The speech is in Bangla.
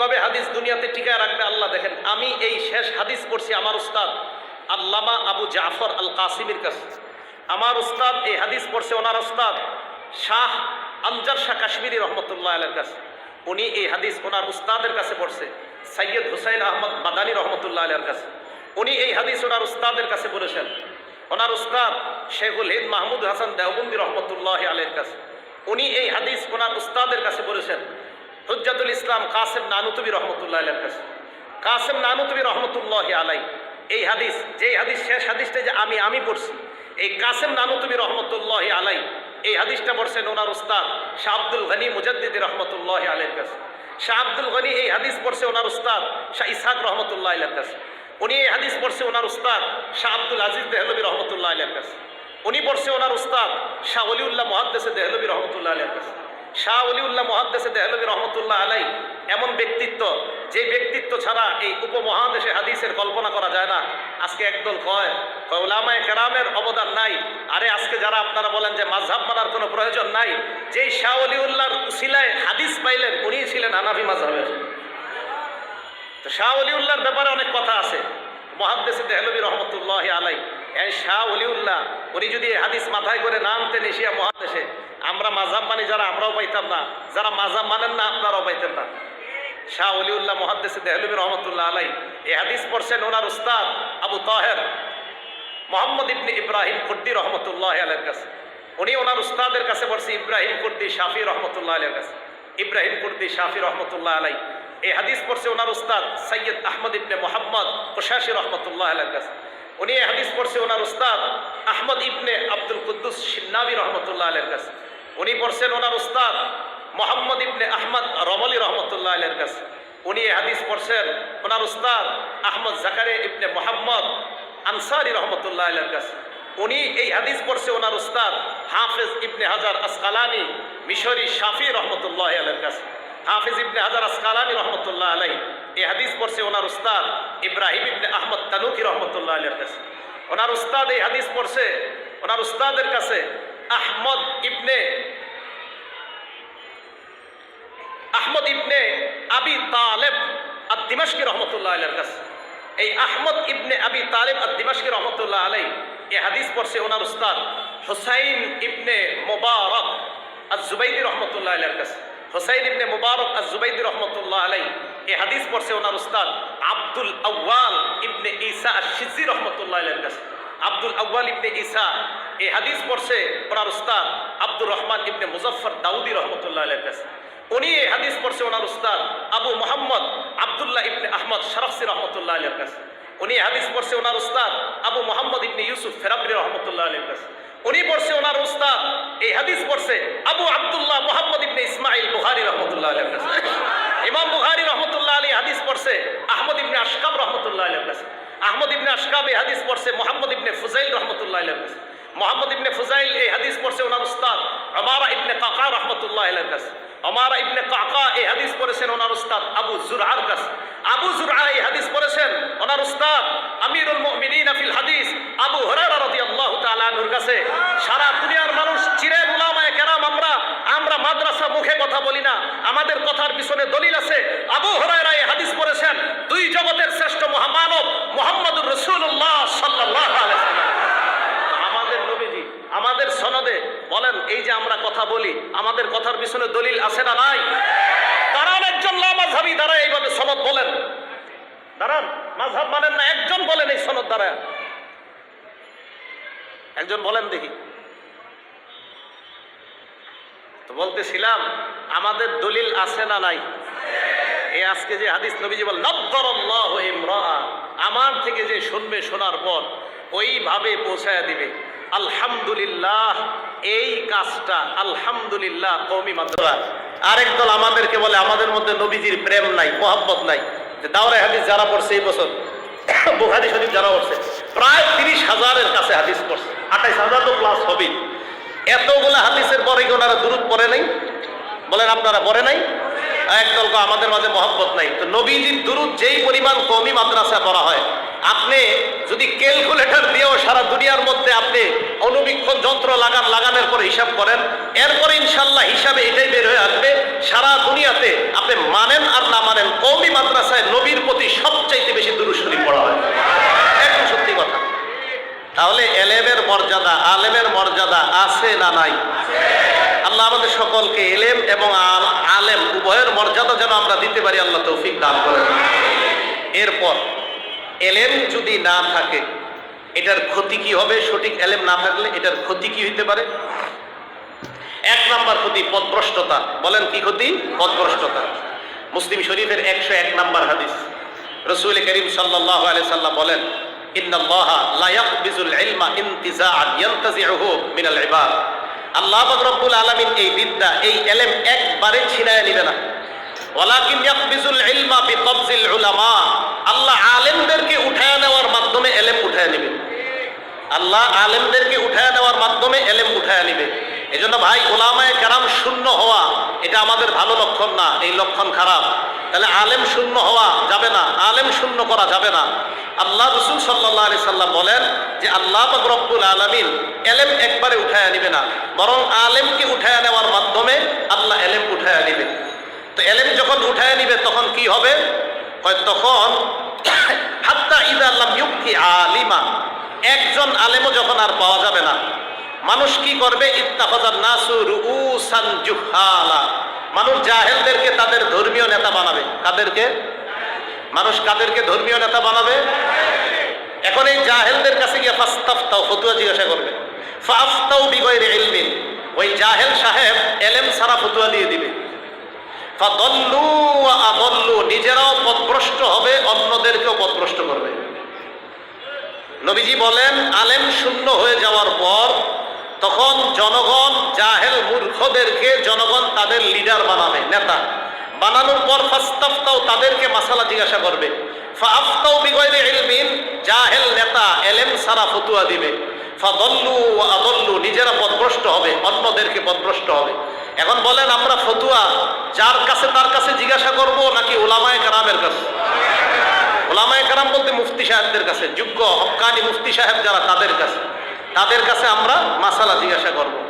কীভাবে হাদিস দুনিয়াতে টিকায় রাখবে আল্লাহ দেখেন। আমি এই শেষ হাদিস পড়ছি আমার উস্তাদ আল্লামা আবু জাফর আল কাসিমের কাছে। আমার উস্তাদ এই হাদিস পড়ছে ওনার উস্তাদ শাহ আমজার শাহ কাশ্মীরি রহমতুল্লাহ আলের কাছে। উনি এই হাদিস ওনার উস্তাদের কাছে পড়ছে, সৈয়দ হুসাইন আহমদ মাদানী রহমতুল্লাহ আলের কাছে। উনি এই হাদিস ওনার উস্তাদের কাছে বলেছেন, ওনার উস্তাদ শেখুল হিদ মাহমুদ হাসান দেওবন্দি রহমতুল্লাহ আলের কাছে। উনি এই হাদিস ওনার উস্তাদের কাছে বলেছেন হুজ্জাতুল ইসলাম কাসেম নানুতুবি রহমতুল্লাহ আলের কাছে। কাসেম নানুতুবি রহমতুল্লাহ আলাই এই হাদিস, যেই হাদিস, শেষ হাদিসটা যে আমি আমি পড়ছি, এই কাসেম নানুতুবি রহমতুল্লাহ আলাই এই হাদিসটা পড়ছেন ওনার উস্তাদ শাহ আব্দুল গনি মুজাদ্দিদি রহমতুল্লাহ আলের কাছে। শাহ আব্দুল গনি এই হাদিস পড়ছে ওনার উস্তাদ শাহ ইসাক রহমতুল্লাহ আলের কাছে। উনি এই হাদিস পড়ছে ওনার উস্তাদ শাহ আব্দুল আজিজ দেহলবী রহমতুল্লাহ আলের কাছে। উনি পড়ছে ওনার উস্তাদ শাহ অলিউল্লাহ মহাদ্দেসে দেহলবী রহমতুল্লাহ আলের কাছে। শাহ অলিউল্লাহ মহাদ্দেসে দেহলবী রহমতুল্লাহ আলাই এমন ব্যক্তিত্ব, যে ব্যক্তিত্ব ছাড়া এই উপমহাদেশে হাদিসের কল্পনা করা যায় না। আজকে একদল কয় ওলামায় কেরামের অবদান নাই। আরে আজকে যারা আপনারা বলেন যে মাঝহাব মানার কোনো প্রয়োজন নাই, যেই শাহ অলিউল্লাহর উসিলায় হাদিস পাইলেন উনিই ছিলেন হানাফি মাঝহাবের তো শাহ অলিউল্লাহর ব্যাপারে অনেক কথা আছে। মহাদ্দেসে দেহলবী রহমতুল্লাহ আলাই। শাহ অলিউল্লাহ, উনি যদি হাদিস মাথায় করে না আনতেন, এশিয়া মাঝাব মানি যারা আমরাও পাইতাম না, যারা মাঝাব মানেন না, আপনারাও পাইতেন না। শাহ অলিউল্লাহ মহাদ্দেসে দেহলবী রহমতুল্লাহ আলাই এ হাদিস পড়ছেন ওনার উস্তাদ আবু তাহের মোহাম্মদ ইবনে ইব্রাহিম কুর্দি রহমতুল্লাহ আলের কাছে। উনি ওনার উস্তাদের কাছে পড়ছে ইব্রাহিম কুর্দি শাফি রহমতুল্লাহ আলের কাছে। ইব্রাহিম কুর্দি শাফি রহমতুল্লাহ আলাই এই হাদিস পড়ছে ওনার উস্তাদ সৈয়দ আহমদ ইবনে মোহাম্মদ কোশাসি রহমতুল্লাহ আলের কাছে। উনি এই হাদিস পড়ছে ওনার উস্তাদ আহমদ ইবনে আব্দুল কুদ্দুস সিন্নাবি রহমতুল্লাহ আলের কাছে। উনি পড়ছেন ওনার উস্তাদ মোহাম্মদ ইবনে আহমদ রমলি রহমতুল্লাহ আলের কাছে। উনি হাদিস পড়ছেন ওনার উস্তাদ আহমদ জাকারে ইবনে মোহাম্মদ আনসারি রহমতুল্লাহ আলের কাছে। উনি এই হাদিস পড়ছে ওনার উস্তাদ হাফেজ ইবনে হাজার আসকালানি মিশরি শাফি রহমতুল্লাহ আলের কাছে। হাফিজ ইবনে হাজার আসকালানি রহমতুল্লাহ আলাই এই হাদিস পড়ছে ওনার উস্তাদ ইব্রাহিম ইবনে আহমদ তানুকি রহমতুল্লাহ আলের কাছে। ওনার উস্তাদ এই হাদিস পড়ছে ওনার উস্তাদের কাছে আহমদ ইবনে আহমদ ইবনে আবি তালেব আর দিমাশকি রহমতুল্লাহ আলের কাছে এই আহমদ ইবনে আবি তালেব আর দিমাশকি রহমতুল্লাহ আলাই এই হাদিস পড়ছে ওনার উস্তাদ হুসাইন ইবনে মোবারক আর জুবাইদি রহমতুল্লাহ আলের কাছে হুসাইন ইবনে মুবারক আর জুবাইদি রহমতুল্লাহ আলাই এই হাদিস পড়ছে ওনার উস্তাদ আব্দুল আউয়াল ইবনে ঈসা আর সিজি রহমতুল্লাহ আলের কাছে আব্দুল আউয়াল ইবনে ঈসা এই হাদিস পড়ছে ওনার উস্তাদ আব্দুর রহমান ইবনে মুজফর দাউদি রহমতুল্লাহ উনি এই হাদিস পড়ছে ওনার উস্তাদ আবু মোহাম্মদ আবদুল্লাহ ইবনে আহমদ শরফসি রহমতুল্লাহ আলের কাছে। উনি হাদিস পড়ছে ওনার উস্তাদ আবু মোহাম্মদ ইবনে ইউসুফ ফেরাবরি রহমতুল্লাহ আলের কাছে। উনি পড়ছে ওনার উস্তাদ এই হাদিস পড়ছে আবু আবদুল্লাহ মোহাম্মদ ইবনে ইসমাইল বুহারি রহমতুল্লাহ আলের কাছে। ইমাম বুহারি রহমতুল্লাহ আলী হাদিস পড়ছে আহমদ ইবনে আশকাব রহমতুল্লাহ আলের কাছে। আহমদ ইবনে আশকাব এই হাদিস পড়ছে, মোহাম্মদ ইবনে ফুজাইল রহমতুল্লাহ কাছে। মোহাম্মদ ইবনে ফুজাইল এই হাদিস পড়ছে ওনার উস্তাদ আমারা ইবনে কাকা রহমতুল্লাহ কাছে। আমারা ইবনে কাকা এই হাদিস পড়েছেন ওনার উস্তাদ আবু জুরআর কাছে। আবু জুরআ এই হাদিস পড়েছেন ওনার উস্তাদ আমিরুল মুমিনিন ফিল হাদিস আবু হুরায়রা রাদিয়াল্লাহু তাআলা আনহুর কাছে। সারা দুনিয়ার মানুষ চিরে উলামায়ে কেরাম, আমরা আমরা মাদ্রাসা মুখে কথা বলি না। আমাদের কথার পিছনে দলিল আছে আবু হুরায়রা এই হাদিস পড়েছেন দুই জগতের শ্রেষ্ঠ মহামানব মুহাম্মদুর রাসূলুল্লাহ সাল্লাল্লাহু আলাইহি ওয়াসাল্লাম আমাদের নবীজি আমাদের সনদে বলেন এই যে আমরা কথা বলি আমাদের কথার পিছনে দলিল আছে না নাই? দাঁড়ান, একজন লামাঝাবি দাঁড়ায় এইভাবে সনদ বলেন। দাঁড়ান মাঝহাব মানেন না, একজন বলেন এই সনদ দাঁড়ায়। একজন বলেন দেখি। তো বলতেছিলাম, আমাদের দলিল আছে না নাই? এই আজকে যে হাদিস নবীজি বল নব্বরল্লাহ ইমরাআ আমার থেকে যে শুনবে শোনার পর, ওইভাবে পৌঁছায় দিবে। আলহামদুলিল্লাহ এই কাজটা আলহামদুলিল্লাহ কৌমি মাদ্রাসা। আরেক দল আমাদেরকে বলে, আমাদের মধ্যে নবীজির প্রেম নাই, মোহাব্বত নাই। দাওরা হাদিস যারা পড়ছে এই বছর, বুখারি শরীফ যারা পড়ছে, প্রায় তিরিশ হাজারের কাছে হাদিস পড়ছে। আঠাইশ হাজার তো প্লাস হবেই। এতগুলো হাদিসের পরে কি ওনারা দূরত পড়ে নাই? বলেন, আপনারা পড়ে নাই? একদল আমাদের মাঝে মহব্বত নাই। তো নবীজির দুরুদ যেই পরিমাণ কমি মাদ্রাসা করা হয়, আপনি যদি ক্যালকুলেটর দিয়েও সারা দুনিয়ার মধ্যে আপনি যন্ত্র লাগান, লাগানোর পরে হিসাব করেন। এরপরে ইনশাল্লাহ হিসাবে এটাই বের হয়ে আসবে, সারা দুনিয়াতে আপনি মানেন আর না মানেন কৌমি মাদ্রাসায় নবীর প্রতি সবচাইতে বেশি দুরুশরী পড়া হয়। একদম সত্যি কথা। তাহলে এলেমের মর্যাদা, আলেমের মর্যাদা আছে না নাই? আল্লাহ আমাদের সকলকে এলেম এবং আলেম উভয়ের মর্যাদা যেন আমরা দিতে পারি, আল্লাহ তৌফিক দান করে এরপর, এলেম যদি না থাকে এটার ক্ষতি কি হবে? সঠিক এলেম না থাকলে এটার ক্ষতি কি হইতে পারে? এক নাম্বার ক্ষতি পদভ্রষ্টতা বলেন কি ক্ষতি? পদভ্রষ্টতা মুসলিম শরীফের একশো এক নাম্বার হাদিস। রসুল করিম সাল্লাহ আলি সাল্লাম বলেন আল্লাহ আলেমদেরকে উঠায় নেওয়ার মাধ্যমে এলেম উঠায় নেবে আল্লাহ আলেমদেরকে উঠায় নেওয়ার মাধ্যমে এলেম উঠায় নিবে। এই জন্য ভাই, ওলামায় কেরাম শূন্য হওয়া, এটা আমাদের ভালো লক্ষণ না, এই লক্ষণ খারাপ। তাহলে আলেম শূন্য হওয়া যাবে না, আলেম শূন্য করা যাবে না। আল্লাহ রসুল সাল্লাহ আলি সাল্লাম বলেন যে, আল্লাহ রব্বুল আলমিন এলেম একবারে উঠায় নিবে না, বরং আলেমকে উঠায় নেওয়ার মাধ্যমে আল্লাহ এলেম উঠায় নিবে। তো এলেম যখন উঠায় নিবে, তখন কি হবে? কয়, তখন হাত্তা ইদা আল্লাহ ইউকি আলিমা একজন আলেমও যখন আর পাওয়া যাবে না, মানুষ কি করবে? নাসুর উসান মানুষ জাহেলদেরকে তাদের ধর্মীয় নেতা বানাবে। কাদেরকে? মানুষ কাদেরকে ধর্মীয় নেতা বানাবে? এখন এই জাহেলদের কাছে গিয়ে ফাস্তাফতাও ফতুয়া জিজ্ঞাসা করবে। ফাফতাও বিগয়ের ইলমিন। ওই জাহেল সাহেব এলেম সারা ফতুয়া দিয়ে দিবে। নিজেরাও পথভ্রষ্ট হবে, অন্যদেরকেও পথভ্রষ্ট করবে। নবীজি বলেন, আলেম শূন্য হয়ে যাওয়ার পর তখন জনগণ জাহেল মূর্খদেরকে জনগণ তাদের লিডার বানাবে, নেতা। বানানোর পর ফাস্তাফতাও তাদেরকে মাসালা জিজ্ঞাসা করবে। ফাফতাও বিগয়রে ইলমিন, জাহেল নেতা এলেম সারা ফতুয়া দিবে। ফাদল্লু আদল্লু, নিজেরা পথভ্রষ্ট হবে, অন্যদেরকে পথভ্রষ্ট হবে। এখন বলেন, আমরা ফতুয়া যার কাছে তার কাছে জিজ্ঞাসা করব নাকি ওলামায়ে কারামের কাছে? ওলামায়ে কারাম বলতে মুফতি সাহেবদের কাছে, যোগ্য হকানি মুফতি সাহেব যারা তাদের কাছে তাদের কাছে আমরা মাসালা জিজ্ঞাসা করব।